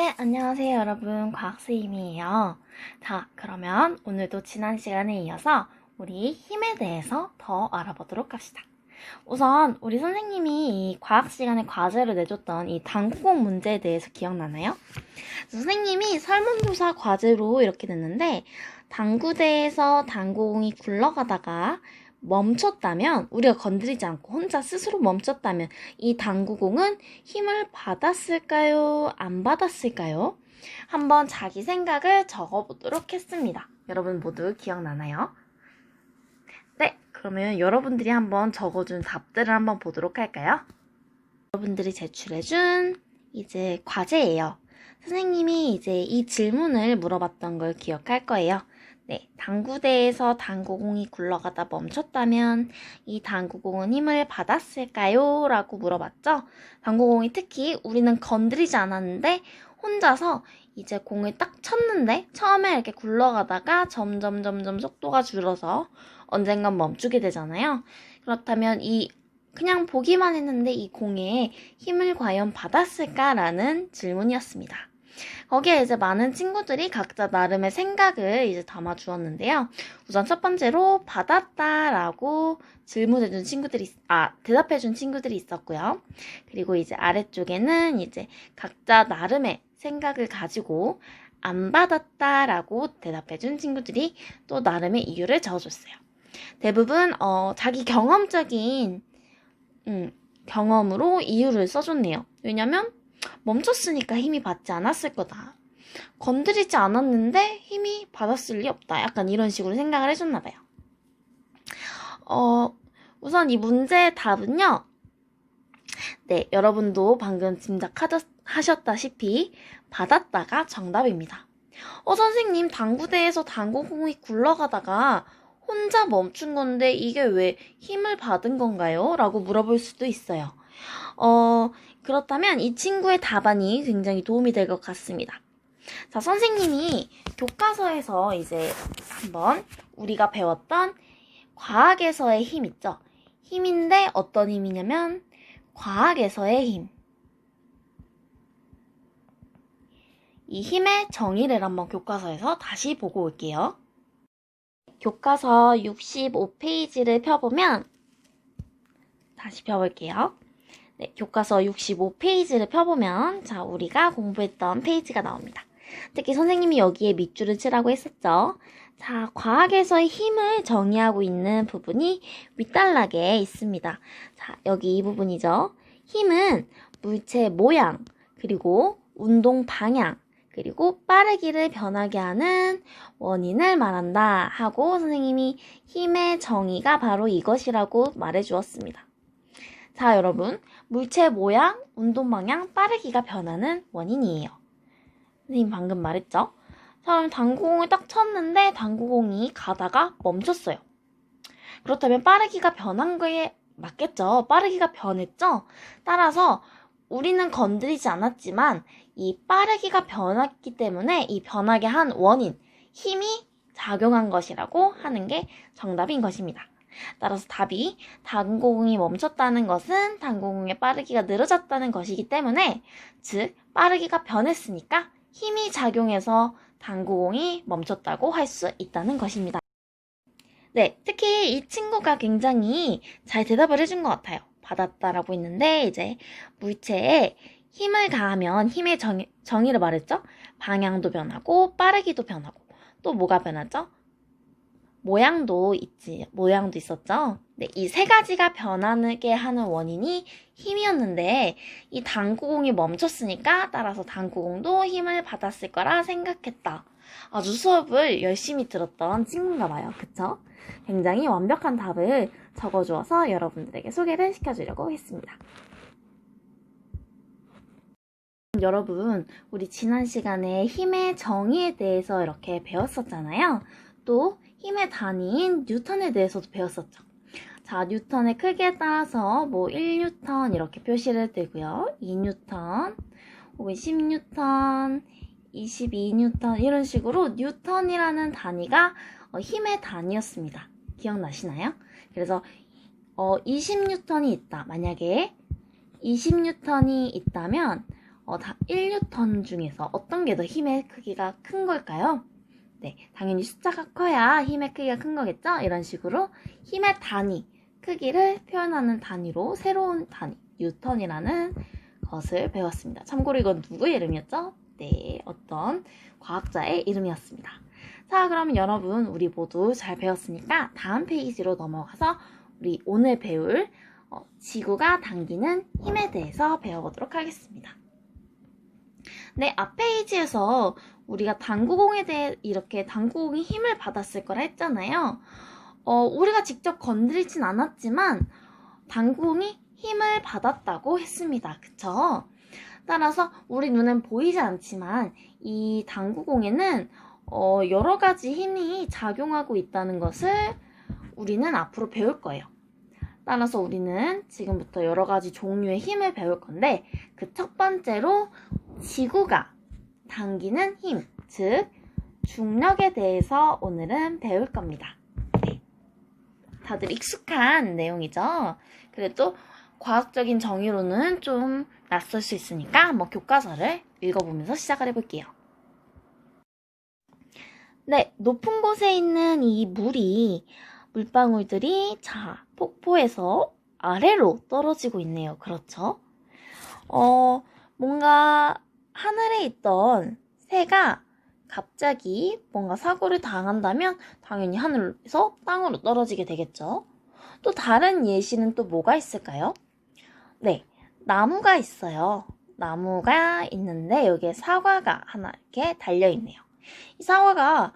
네, 안녕하세요, 여러분. 과학스임이에요. 자, 그러면 오늘도 지난 시간에 이어서 우리 힘에 대해서 더 알아보도록 합시다. 우선 우리 선생님이 이 과학 시간에 과제로 내줬던 이 당구공 문제에 대해서 기억나나요? 선생님이 설문조사 과제로 이렇게 냈는데 당구대에서 당구공이 굴러가다가 멈췄다면 우리가 건드리지 않고 혼자 스스로 멈췄다면 이 당구공은 힘을 받았을까요? 안 받았을까요? 한번 자기 생각을 적어보도록 했습니다. 여러분 모두 기억나나요? 네, 그러면 여러분들이 한번 적어준 답들을 한번 보도록 할까요? 여러분들이 제출해준 이제 과제예요. 선생님이 이제 이 질문을 물어봤던 걸 기억할 거예요. 네, 당구대에서 당구공이 굴러가다 멈췄다면 이 당구공은 힘을 받았을까요? 라고 물어봤죠. 당구공이 특히 우리는 건드리지 않았는데 혼자서 이제 공을 딱 쳤는데 처음에 이렇게 굴러가다가 점점 점점 속도가 줄어서 언젠간 멈추게 되잖아요. 그렇다면 이 그냥 보기만 했는데 이 공에 힘을 과연 받았을까라는 질문이었습니다. 거기에 이제 많은 친구들이 각자 나름의 생각을 이제 담아 주었는데요. 우선 첫 번째로 받았다라고 질문해 준 친구들이, 아, 대답해 준 친구들이 있었고요. 그리고 이제 아래쪽에는 이제 각자 나름의 생각을 가지고 안 받았다라고 대답해 준 친구들이 또 나름의 이유를 적어줬어요. 대부분, 어, 자기 경험적인, 음, 경험으로 이유를 써줬네요. 왜냐면, 멈췄으니까 힘이 받지 않았을 거다. 건드리지 않았는데 힘이 받았을 리 없다. 약간 이런 식으로 생각을 해줬나 봐요. 어, 우선 이 문제의 답은요. 네, 여러분도 방금 짐작하셨다시피 받았다가 정답입니다. 어, 선생님, 당구대에서 당구공이 굴러가다가 혼자 멈춘 건데 이게 왜 힘을 받은 건가요? 라고 물어볼 수도 있어요. 어, 그렇다면 이 친구의 답안이 굉장히 도움이 될 것 같습니다. 자, 선생님이 교과서에서 이제 한번 우리가 배웠던 과학에서의 힘 있죠? 힘인데 어떤 힘이냐면 과학에서의 힘. 이 힘의 정의를 한번 교과서에서 다시 보고 올게요. 교과서 65페이지를 펴보면 다시 펴볼게요. 네, 교과서 65페이지를 펴보면 자 우리가 공부했던 페이지가 나옵니다. 특히 선생님이 여기에 밑줄을 치라고 했었죠. 자, 과학에서의 힘을 정의하고 있는 부분이 윗단락에 있습니다. 자, 여기 이 부분이죠. 힘은 물체 모양, 그리고 운동 방향, 그리고 빠르기를 변하게 하는 원인을 말한다 하고 선생님이 힘의 정의가 바로 이것이라고 말해 주었습니다. 자, 여러분. 물체 모양, 운동 방향, 빠르기가 변하는 원인이에요. 선생님 방금 말했죠? 자, 그럼 당구공을 딱 쳤는데 당구공이 가다가 멈췄어요. 그렇다면 빠르기가 변한 거에 맞겠죠? 빠르기가 변했죠? 따라서 우리는 건드리지 않았지만 이 빠르기가 변했기 때문에 이 변하게 한 원인, 힘이 작용한 것이라고 하는 게 정답인 것입니다. 따라서 답이 당구공이 멈췄다는 것은 당구공의 빠르기가 늘어졌다는 것이기 때문에 즉 빠르기가 변했으니까 힘이 작용해서 당구공이 멈췄다고 할 수 있다는 것입니다. 네, 특히 이 친구가 굉장히 잘 대답을 해준 것 같아요. 받았다라고 했는데 이제 물체에 힘을 가하면 힘의 정의, 정의를 말했죠. 방향도 변하고 빠르기도 변하고 또 뭐가 변하죠? 모양도 있지, 모양도 있었죠? 네, 이 세 가지가 변하게 하는 원인이 힘이었는데, 이 당구공이 멈췄으니까, 따라서 당구공도 힘을 받았을 거라 생각했다. 아주 수업을 열심히 들었던 친구인가 봐요. 그쵸? 굉장히 완벽한 답을 적어주어서 여러분들에게 소개를 시켜주려고 했습니다. 여러분, 우리 지난 시간에 힘의 정의에 대해서 이렇게 배웠었잖아요. 또 힘의 단위인 뉴턴에 대해서도 배웠었죠. 자, 뉴턴의 크기에 따라서 뭐 1뉴턴 이렇게 표시를 되고요. 2뉴턴, 혹은 10뉴턴, 22뉴턴 이런 식으로 뉴턴이라는 단위가 어, 힘의 단위였습니다. 기억나시나요? 그래서 어, 20뉴턴이 있다. 만약에 20뉴턴이 있다면 어, 다 1뉴턴 중에서 어떤 게 더 힘의 크기가 큰 걸까요? 네, 당연히 숫자가 커야 힘의 크기가 큰 거겠죠? 이런 식으로 힘의 단위, 크기를 표현하는 단위로 새로운 단위, 뉴턴이라는 것을 배웠습니다. 참고로 이건 누구의 이름이었죠? 네, 어떤 과학자의 이름이었습니다. 자, 그러면 여러분, 우리 모두 잘 배웠으니까 다음 페이지로 넘어가서 우리 오늘 배울 어, 지구가 당기는 힘에 대해서 배워보도록 하겠습니다. 네, 앞 페이지에서 우리가 당구공에 대해 이렇게 당구공이 힘을 받았을 거라 했잖아요. 어, 우리가 직접 건드리진 않았지만 당구공이 힘을 받았다고 했습니다. 그쵸? 따라서 우리 눈엔 보이지 않지만 이 당구공에는 어, 여러 가지 힘이 작용하고 있다는 것을 우리는 앞으로 배울 거예요. 따라서 우리는 지금부터 여러 가지 종류의 힘을 배울 건데 그 첫 번째로 지구가 당기는 힘, 즉 중력에 대해서 오늘은 배울 겁니다. 네. 다들 익숙한 내용이죠. 그래도 과학적인 정의로는 좀 낯설 수 있으니까 한번 교과서를 읽어보면서 시작을 해볼게요. 네, 높은 곳에 있는 이 물이 물방울들이 자 폭포에서 아래로 떨어지고 있네요. 그렇죠? 어, 뭔가 하늘에 있던 새가 갑자기 뭔가 사고를 당한다면 당연히 하늘에서 땅으로 떨어지게 되겠죠. 또 다른 예시는 또 뭐가 있을까요? 네, 나무가 있어요. 나무가 있는데 여기에 사과가 하나 이렇게 달려있네요. 이 사과가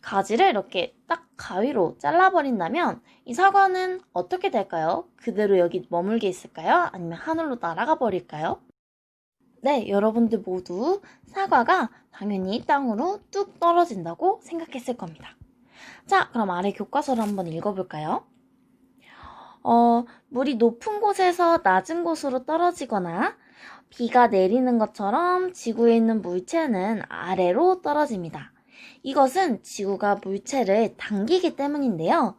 가지를 이렇게 딱 가위로 잘라버린다면 이 사과는 어떻게 될까요? 그대로 여기 머물게 있을까요? 아니면 하늘로 날아가 버릴까요? 네, 여러분들 모두 사과가 당연히 땅으로 뚝 떨어진다고 생각했을 겁니다. 자, 그럼 아래 교과서를 한번 읽어볼까요? 어, 물이 높은 곳에서 낮은 곳으로 떨어지거나 비가 내리는 것처럼 지구에 있는 물체는 아래로 떨어집니다. 이것은 지구가 물체를 당기기 때문인데요.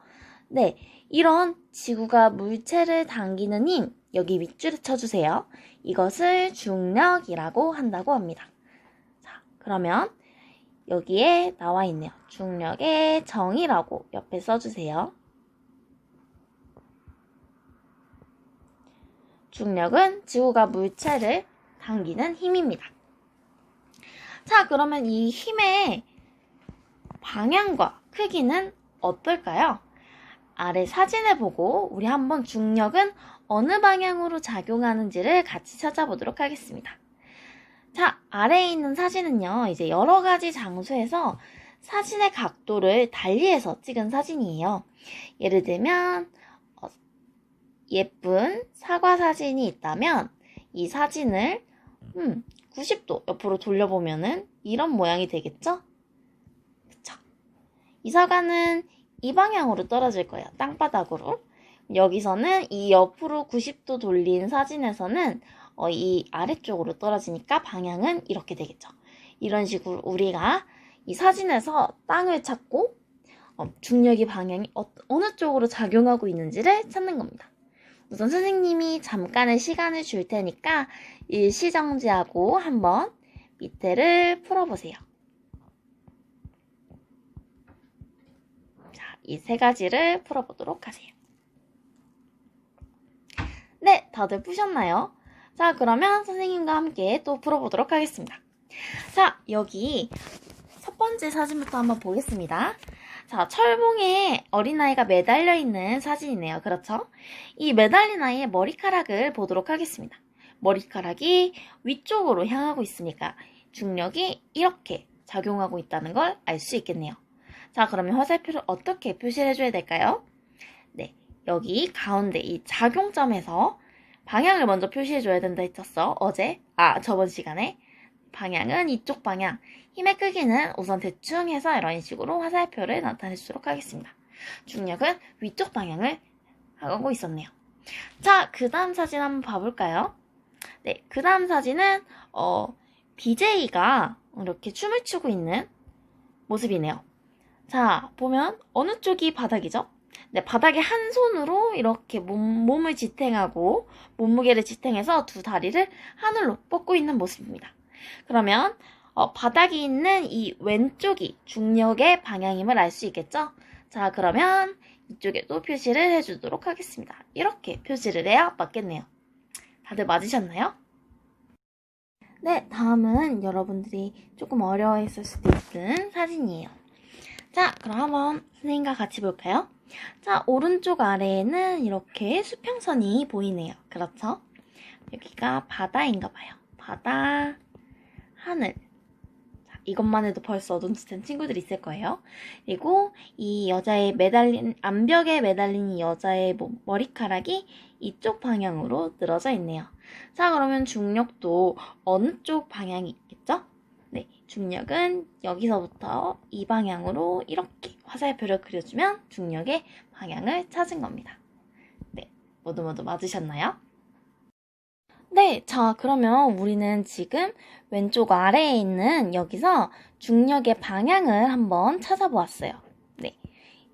네, 이런 지구가 물체를 당기는 힘, 여기 밑줄에 쳐주세요. 이것을 중력이라고 한다고 합니다. 자, 그러면 여기에 나와 있네요. 중력의 정의라고 옆에 써주세요. 중력은 지구가 물체를 당기는 힘입니다. 자, 그러면 이 힘의 방향과 크기는 어떨까요? 아래 사진을 보고 우리 한번 중력은 어느 방향으로 작용하는지를 같이 찾아보도록 하겠습니다. 자, 아래에 있는 사진은요, 이제 여러 가지 장소에서 사진의 각도를 달리해서 찍은 사진이에요. 예를 들면, 어, 예쁜 사과 사진이 있다면, 이 사진을, 음, 90도 옆으로 돌려보면은 이런 모양이 되겠죠? 그쵸? 이 사과는 이 방향으로 떨어질 거예요. 땅바닥으로. 여기서는 이 옆으로 90도 돌린 사진에서는 어, 이 아래쪽으로 떨어지니까 방향은 이렇게 되겠죠. 이런 식으로 우리가 이 사진에서 땅을 찾고 어, 중력의 방향이 어, 어느 쪽으로 작용하고 있는지를 찾는 겁니다. 우선 선생님이 잠깐의 시간을 줄 테니까 일시정지하고 한번 밑에를 풀어보세요. 자, 이 세 가지를 풀어보도록 하세요. 네, 다들 푸셨나요? 자, 그러면 선생님과 함께 또 풀어보도록 하겠습니다. 자, 여기 첫 번째 사진부터 한번 보겠습니다. 자, 철봉에 어린아이가 매달려 있는 사진이네요. 그렇죠? 이 매달린 아이의 머리카락을 보도록 하겠습니다. 머리카락이 위쪽으로 향하고 있으니까 중력이 이렇게 작용하고 있다는 걸 알 수 있겠네요. 자, 그러면 화살표를 어떻게 표시를 해줘야 될까요? 네, 여기 가운데 이 작용점에서 방향을 먼저 표시해줘야 된다 했었어. 어제? 아, 저번 시간에. 방향은 이쪽 방향. 힘의 크기는 우선 대충 해서 이런 식으로 화살표를 나타내주도록 하겠습니다. 중력은 위쪽 방향을 하고 있었네요. 자, 그 다음 사진 한번 봐볼까요? 네, 그 다음 사진은, 어, BJ가 이렇게 춤을 추고 있는 모습이네요. 자, 보면 어느 쪽이 바닥이죠? 네, 바닥에 한 손으로 이렇게 몸, 몸을 지탱하고 몸무게를 지탱해서 두 다리를 하늘로 뻗고 있는 모습입니다. 그러면 어, 바닥에 있는 이 왼쪽이 중력의 방향임을 알 수 있겠죠? 자, 그러면 이쪽에도 표시를 해주도록 하겠습니다. 이렇게 표시를 해야 맞겠네요. 다들 맞으셨나요? 네, 다음은 여러분들이 조금 어려워했을 수도 있는 사진이에요. 자, 그럼 한번 선생님과 같이 볼까요? 자, 오른쪽 아래에는 이렇게 수평선이 보이네요. 그렇죠? 여기가 바다인가 봐요. 바다, 하늘. 자, 이것만 해도 벌써 눈치챈 친구들이 있을 거예요. 그리고 이 여자의 매달린, 암벽에 매달린 이 여자의 뭐, 머리카락이 이쪽 방향으로 늘어져 있네요. 자, 그러면 중력도 어느 쪽 방향이 있겠죠? 네, 중력은 여기서부터 이 방향으로 이렇게 화살표를 그려주면 중력의 방향을 찾은 겁니다. 네, 모두 모두 맞으셨나요? 네, 자, 그러면 우리는 지금 왼쪽 아래에 있는 여기서 중력의 방향을 한번 찾아보았어요. 네,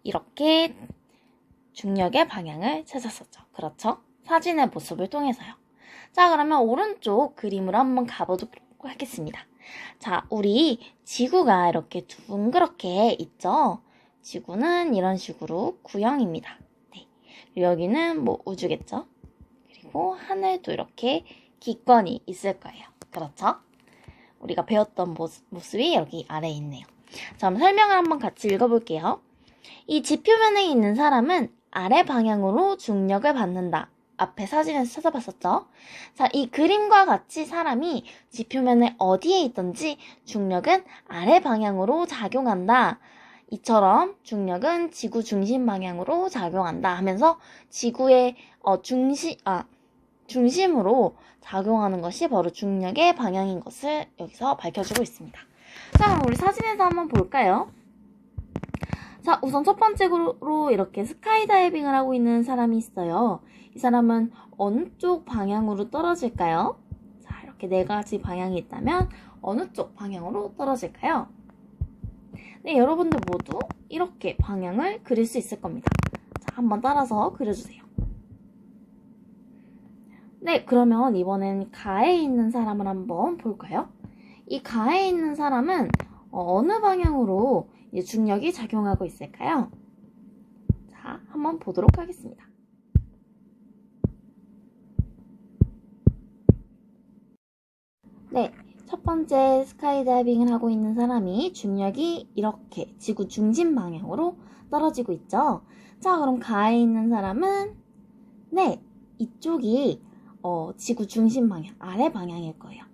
이렇게 중력의 방향을 찾았었죠. 그렇죠? 사진의 모습을 통해서요. 자, 그러면 오른쪽 그림으로 한번 가보도록 하겠습니다. 자, 우리 지구가 이렇게 둥그렇게 있죠? 지구는 이런 식으로 구형입니다. 네. 여기는 뭐 우주겠죠? 그리고 하늘도 이렇게 기권이 있을 거예요. 그렇죠? 우리가 배웠던 모습, 모습이 여기 아래에 있네요. 자, 그럼 설명을 한번 같이 읽어볼게요. 이 지표면에 있는 사람은 아래 방향으로 중력을 받는다. 앞에 사진에서 찾아봤었죠? 자, 이 그림과 같이 사람이 지표면에 어디에 있든지 중력은 아래 방향으로 작용한다. 이처럼 중력은 지구 중심 방향으로 작용한다 하면서 지구의 어, 중심, 아, 중심으로 작용하는 것이 바로 중력의 방향인 것을 여기서 밝혀주고 있습니다. 자, 그럼 우리 사진에서 한번 볼까요? 자, 우선 첫 번째로 이렇게 스카이다이빙을 하고 있는 사람이 있어요. 이 사람은 어느 쪽 방향으로 떨어질까요? 자, 이렇게 네 가지 방향이 있다면 어느 쪽 방향으로 떨어질까요? 네, 여러분들 모두 이렇게 방향을 그릴 수 있을 겁니다. 자, 한번 따라서 그려주세요. 네, 그러면 이번엔 가에 있는 사람을 한번 볼까요? 이 가에 있는 사람은 어느 방향으로 중력이 작용하고 있을까요? 자, 한번 보도록 하겠습니다. 네, 첫 번째 스카이다이빙을 하고 있는 사람이 중력이 이렇게 지구 중심 방향으로 떨어지고 있죠. 자, 그럼 가에 있는 사람은 네, 이쪽이 어, 지구 중심 방향, 아래 방향일 거예요.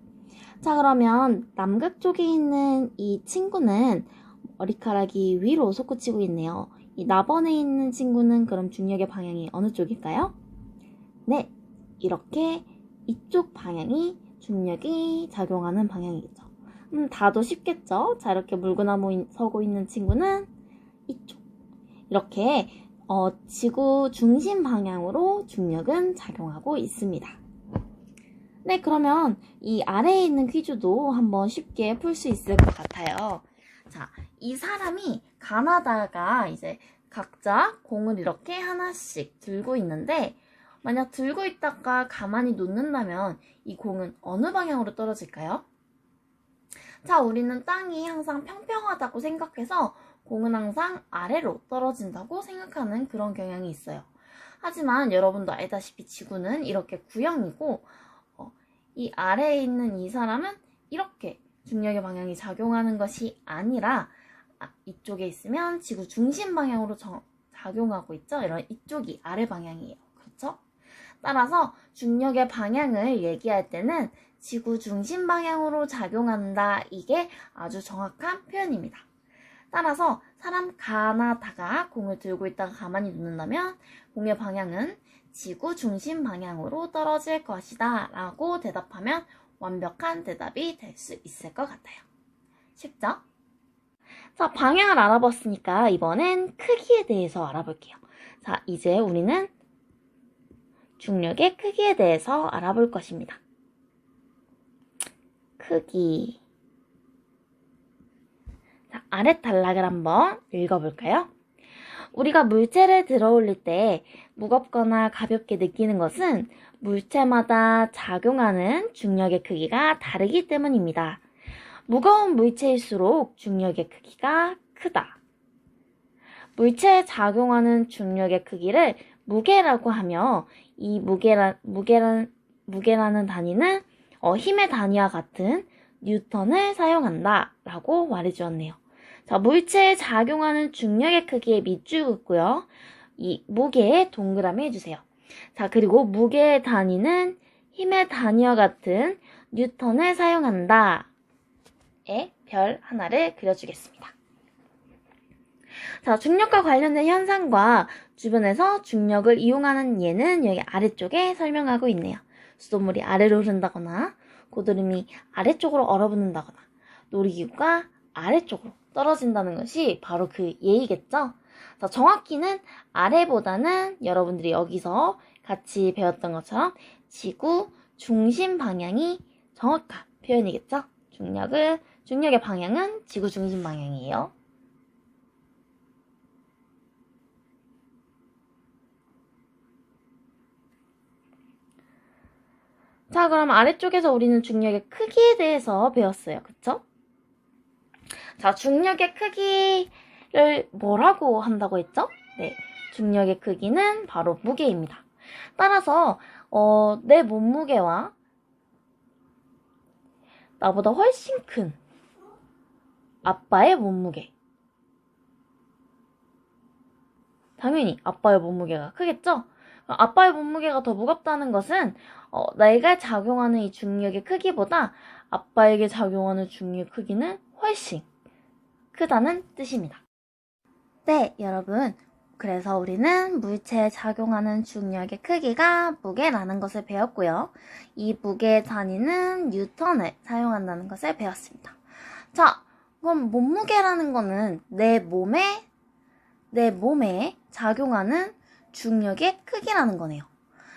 자, 그러면 남극 쪽에 있는 이 친구는 머리카락이 위로 솟구치고 있네요. 이 나번에 있는 친구는 그럼 중력의 방향이 어느 쪽일까요? 네, 이렇게 이쪽 방향이 중력이 작용하는 방향이겠죠. 음, 다도 쉽겠죠? 자, 이렇게 물구나무 서고 있는 친구는 이쪽. 이렇게 어, 지구 중심 방향으로 중력은 작용하고 있습니다. 네, 그러면 이 아래에 있는 퀴즈도 한번 쉽게 풀 수 있을 것 같아요. 자, 이 사람이 가나다가 이제 각자 공을 이렇게 하나씩 들고 있는데 만약 들고 있다가 가만히 놓는다면 이 공은 어느 방향으로 떨어질까요? 자, 우리는 땅이 항상 평평하다고 생각해서 공은 항상 아래로 떨어진다고 생각하는 그런 경향이 있어요. 하지만 여러분도 알다시피 지구는 이렇게 구형이고 어, 이 아래에 있는 이 사람은 이렇게 중력의 방향이 작용하는 것이 아니라 아, 이쪽에 있으면 지구 중심 방향으로 저, 작용하고 있죠. 이런 이쪽이 아래 방향이에요. 그렇죠? 따라서 중력의 방향을 얘기할 때는 지구 중심 방향으로 작용한다. 이게 아주 정확한 표현입니다. 따라서 사람 가나 다가 공을 들고 있다가 가만히 눕는다면 공의 방향은 지구 중심 방향으로 떨어질 것이다 라고 대답하면 완벽한 대답이 될 수 있을 것 같아요. 쉽죠? 자, 방향을 알아봤으니까 이번엔 크기에 대해서 알아볼게요. 자, 이제 우리는 중력의 크기에 대해서 알아볼 것입니다. 크기. 자, 아래 단락을 한번 읽어볼까요? 우리가 물체를 들어 올릴 때 무겁거나 가볍게 느끼는 것은 물체마다 작용하는 중력의 크기가 다르기 때문입니다. 무거운 물체일수록 중력의 크기가 크다. 물체에 작용하는 중력의 크기를 무게라고 하며 이 무게라, 무게란, 무게라는 단위는 어, 힘의 단위와 같은 뉴턴을 사용한다 라고 말해주었네요. 자, 물체에 작용하는 중력의 크기에 밑줄 긋고요. 이 무게에 동그라미 해주세요. 자, 그리고 무게의 단위는 힘의 단위와 같은 뉴턴을 사용한다. 에 별 하나를 그려주겠습니다. 자, 중력과 관련된 현상과 주변에서 중력을 이용하는 예는 여기 아래쪽에 설명하고 있네요. 수돗물이 아래로 흐른다거나 고드름이 아래쪽으로 얼어붙는다거나 놀이기구가 아래쪽으로 떨어진다는 것이 바로 그 예이겠죠? 자, 정확히는 아래보다는 여러분들이 여기서 같이 배웠던 것처럼 지구 중심 방향이 정확한 표현이겠죠? 중력을, 중력의 방향은 지구 중심 방향이에요. 자, 그럼 아래쪽에서 우리는 중력의 크기에 대해서 배웠어요. 그쵸? 자, 중력의 크기를 뭐라고 한다고 했죠? 네. 중력의 크기는 바로 무게입니다. 따라서, 어, 내 몸무게와 나보다 훨씬 큰 아빠의 몸무게. 당연히 아빠의 몸무게가 크겠죠? 아빠의 몸무게가 더 무겁다는 것은 어, 내가 작용하는 이 중력의 크기보다 아빠에게 작용하는 중력의 크기는 훨씬 크다는 뜻입니다. 네, 여러분. 그래서 우리는 물체에 작용하는 중력의 크기가 무게라는 것을 배웠고요. 이 무게의 단위는 뉴턴을 사용한다는 것을 배웠습니다. 자, 그럼 몸무게라는 거는 내 몸에, 내 몸에 작용하는 중력의 크기라는 거네요.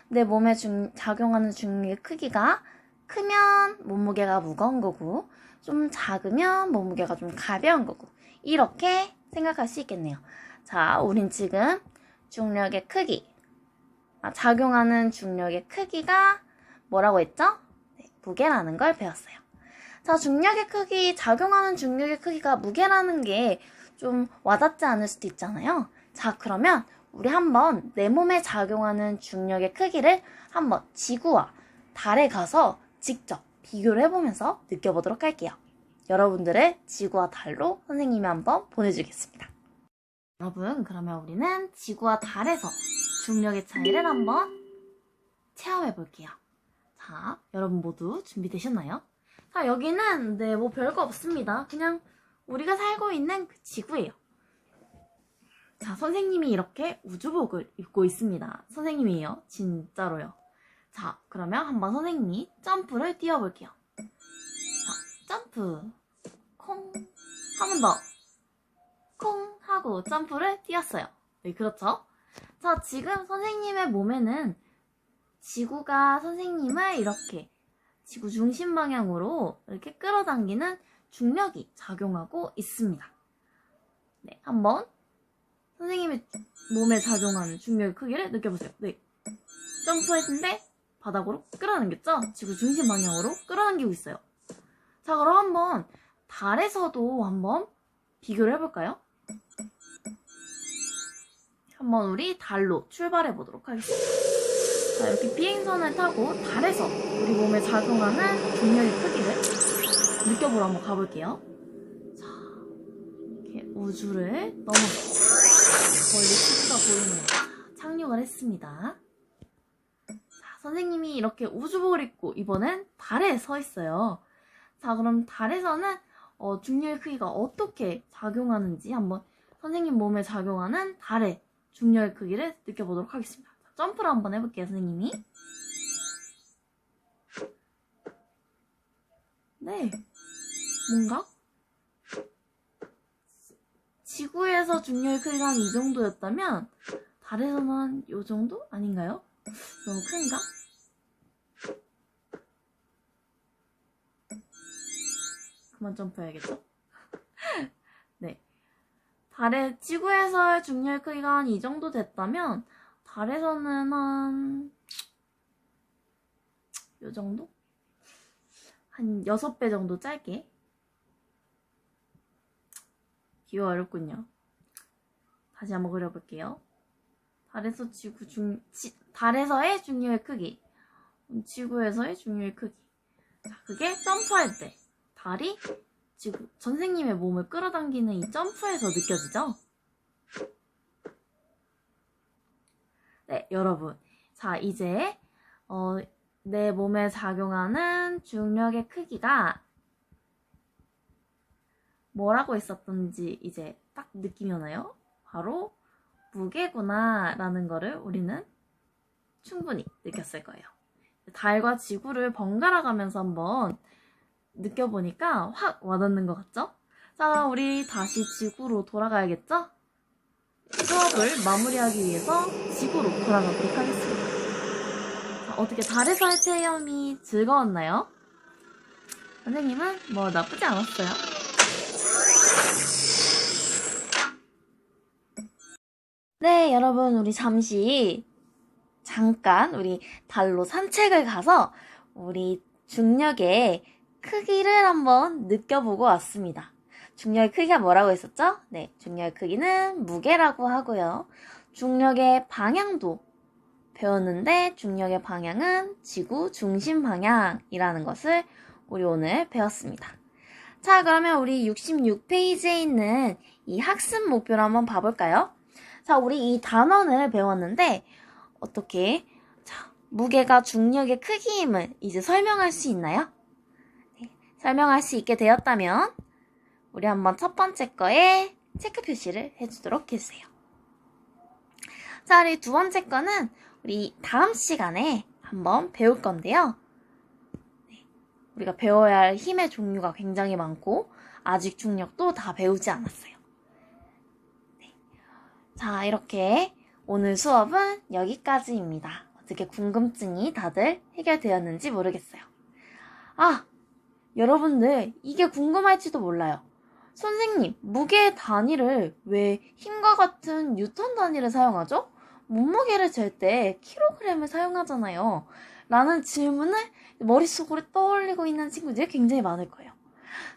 내 몸에 중, 작용하는 중력의 크기가 크면 몸무게가 무거운 거고, 좀 작으면 몸무게가 좀 가벼운 거고, 이렇게 생각할 수 있겠네요. 자, 우린 지금 중력의 크기, 아, 작용하는 중력의 크기가 뭐라고 했죠? 네, 무게라는 걸 배웠어요. 자, 중력의 크기, 작용하는 중력의 크기가 무게라는 게 좀 와닿지 않을 수도 있잖아요. 자, 그러면 우리 한번 내 몸에 작용하는 중력의 크기를 한번 지구와 달에 가서 직접 비교를 해보면서 느껴보도록 할게요. 여러분들의 지구와 달로 선생님이 한번 보내주겠습니다. 여러분, 그러면 우리는 지구와 달에서 중력의 차이를 한번 체험해 볼게요. 자, 여러분 모두 준비되셨나요? 자, 여기는 네, 뭐 별거 없습니다. 그냥 우리가 살고 있는 그 지구예요. 자, 선생님이 이렇게 우주복을 입고 있습니다. 선생님이에요. 진짜로요. 자, 그러면 한번 선생님이 점프를 뛰어볼게요. 자, 점프. 콩. 한 번 더. 콩 하고 점프를 뛰었어요. 네, 그렇죠? 자, 지금 선생님의 몸에는 지구가 선생님을 이렇게 지구 중심 방향으로 이렇게 끌어당기는 중력이 작용하고 있습니다. 네, 한번 선생님의 몸에 작용하는 중력의 크기를 느껴보세요. 네. 점프했는데 바닥으로 끌어당겼죠? 지구 중심 방향으로 끌어당기고 있어요. 자, 그럼 한번 달에서도 한번 비교를 해볼까요? 한번 우리 달로 출발해 보도록 하겠습니다. 자, 이렇게 비행선을 타고 달에서 우리 몸에 작용하는 중력의 크기를 느껴보러 한번 가볼게요. 자, 이렇게 우주를 넘어서 멀리 치즈가 보이는 착륙을 했습니다. 자, 선생님이 이렇게 우주복을 입고 이번엔 달에 서 있어요. 자, 그럼 달에서는 어, 중력의 크기가 어떻게 작용하는지 한번 선생님 몸에 작용하는 달의 중력의 크기를 느껴보도록 하겠습니다. 자, 점프를 한번 해볼게요, 선생님이. 네. 뭔가 지구에서 중력의 크기가 한 이 정도였다면 달에서는 한이 정도 아닌가요? 너무 큰가? 그만 점프해야겠죠? 네. 달의 지구에서의 중력의 크기가 한 이 정도 됐다면 달에서는 한요 정도? 한 6배 정도 짧게 기호 어렵군요. 다시 한번 그려볼게요. 달에서 지구 중 지- 달에서의 중력의 크기 지구에서의 중력의 크기 자, 그게 점프할 때 달이 지구 선생님의 몸을 끌어당기는 이 점프에서 느껴지죠? 네, 여러분. 자, 이제 어, 내 몸에 작용하는 중력의 크기가 뭐라고 있었던지 이제 딱 느낌이 오나요? 바로 무게구나 라는 거를 우리는 충분히 느꼈을 거예요. 달과 지구를 번갈아 가면서 한번 느껴보니까 확 와닿는 것 같죠? 자, 우리 다시 지구로 돌아가야겠죠? 수업을 마무리하기 위해서 지구로 돌아가도록 하겠습니다. 자, 어떻게 달에서의 체험이 즐거웠나요? 선생님은 뭐 나쁘지 않았어요. 네, 여러분, 우리 잠시, 잠깐, 우리 달로 산책을 가서, 우리 중력의 크기를 한번 느껴보고 왔습니다. 중력의 크기가 뭐라고 했었죠? 네, 중력의 크기는 무게라고 하고요. 중력의 방향도 배웠는데, 중력의 방향은 지구 중심 방향이라는 것을 우리 오늘 배웠습니다. 자, 그러면 우리 66페이지에 있는 이 학습 목표를 한번 봐볼까요? 자, 우리 이 단원을 배웠는데, 어떻게, 자, 무게가 중력의 크기임을 이제 설명할 수 있나요? 네, 설명할 수 있게 되었다면, 우리 한번 첫 번째 거에 체크 표시를 해주도록 해주세요. 자, 우리 두 번째 거는 우리 다음 시간에 한번 배울 건데요. 네, 우리가 배워야 할 힘의 종류가 굉장히 많고, 아직 중력도 다 배우지 않았어요. 자, 이렇게 오늘 수업은 여기까지입니다. 어떻게 궁금증이 다들 해결되었는지 모르겠어요. 아, 여러분들, 이게 궁금할지도 몰라요. 선생님, 무게 단위를 왜 힘과 같은 뉴턴 단위를 사용하죠? 몸무게를 잴 때 킬로그램을 사용하잖아요. 라는 질문을 머릿속으로 떠올리고 있는 친구들이 굉장히 많을 거예요.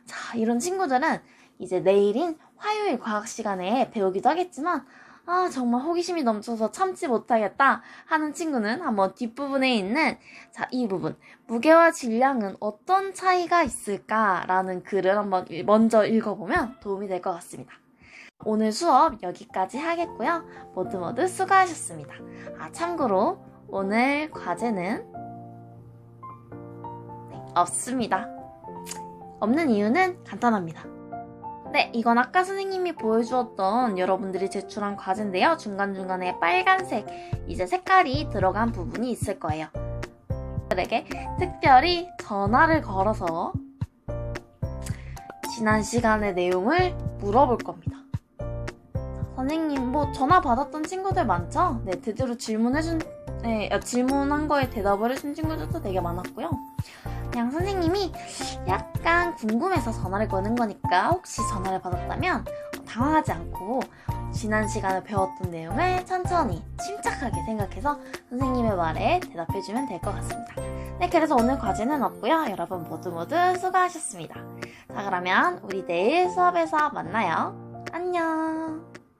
자, 이런 친구들은 이제 내일인 화요일 과학 시간에 배우기도 하겠지만, 아, 정말 호기심이 넘쳐서 참지 못하겠다 하는 친구는 한번 뒷부분에 있는 자, 이 부분. 무게와 질량은 어떤 차이가 있을까라는 글을 한번 먼저 읽어보면 도움이 될 것 같습니다. 오늘 수업 여기까지 하겠고요. 모두 모두 수고하셨습니다. 아, 참고로 오늘 과제는 네, 없습니다. 없는 이유는 간단합니다. 네, 이건 아까 선생님이 보여주었던 여러분들이 제출한 과제인데요. 중간중간에 빨간색 이제 색깔이 들어간 부분이 있을 거예요. 들에게 특별히 전화를 걸어서 지난 시간의 내용을 물어볼 겁니다. 선생님, 뭐 전화 받았던 친구들 많죠? 네, 제대로 질문해준, 네, 질문한 거에 대답을 해준 친구들도 되게 많았고요. 그냥 선생님이 약간 궁금해서 전화를 거는 거니까 혹시 전화를 받았다면 당황하지 않고 지난 시간에 배웠던 내용을 천천히 침착하게 생각해서 선생님의 말에 대답해주면 될 것 같습니다. 네, 그래서 오늘 과제는 없고요. 여러분 모두 모두 수고하셨습니다. 자, 그러면 우리 내일 수업에서 만나요. 안녕.